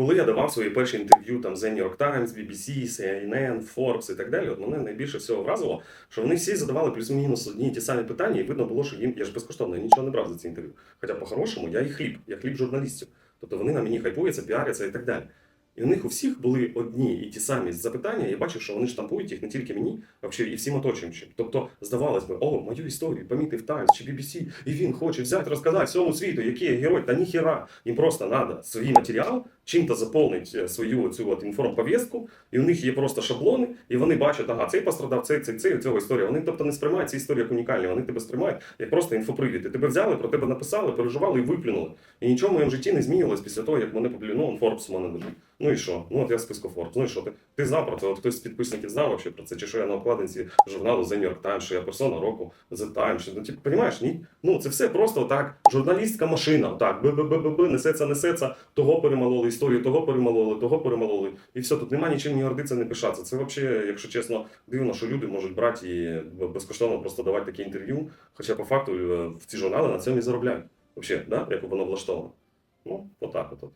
Коли я давав свої перші інтерв'ю там з New York Times, BBC, CNN, Forbes і так далі, от мене найбільше всього вразило, що вони всі задавали плюс-мінус одні і ті самі питання, і видно було, що їм я ж безкоштовно нічого не брав за ці інтерв'ю. Хоча по-хорошому я і хліб, я хліб журналістів. Тобто вони на мені хайпуються, піаряться і так далі. І у них у всіх були одні і ті самі запитання. Я бачив, що вони штампують їх не тільки мені, а взагалі і всім оточуючим. Тобто, здавалось би, о, мою історію помітив Times чи BBC, і він хоче взяти, розказати всьому світу, який я герой. Та ніхіра. Їм просто треба свій матеріал, чим-то заповнити свою цю от інформповістку, і у них є просто шаблони, і вони бачать, ага, цей пострадав, цей, цей, цей, цього історія. Вони тобто не сприймають ці історії як унікальні, вони тебе сприймають як просто інфопривід. І Тебе взяли, про тебе написали, переживали і виплюнули. І нічого в моєму житті не змінилось після того, як мене ну, Forbes у мене лежить. Ну і що? Ну от я в списку Forbes. Ну і що? Ти, ти знав про це? От хтось з підписників знав вообще про це? Чи що я на обкладинці журналу The New York Times, що я персона року The Times? Ну, типу, розумієш, ні? Ну це все просто так. Журналістська машина. Так, б-б-б-б, несеться, несеться, того перемололи, історію, того перемололи, того перемололи. І все, тут немає нічим ні гордитися, не пишатися. Це взагалі, якщо чесно, дивно, що люди можуть брати і безкоштовно просто давати такі інтерв'ю. Хоча по факту е, в ці журнали на цьому і заробляють. Взагалі, да? як воно влаштовано. Ну, отак от. от.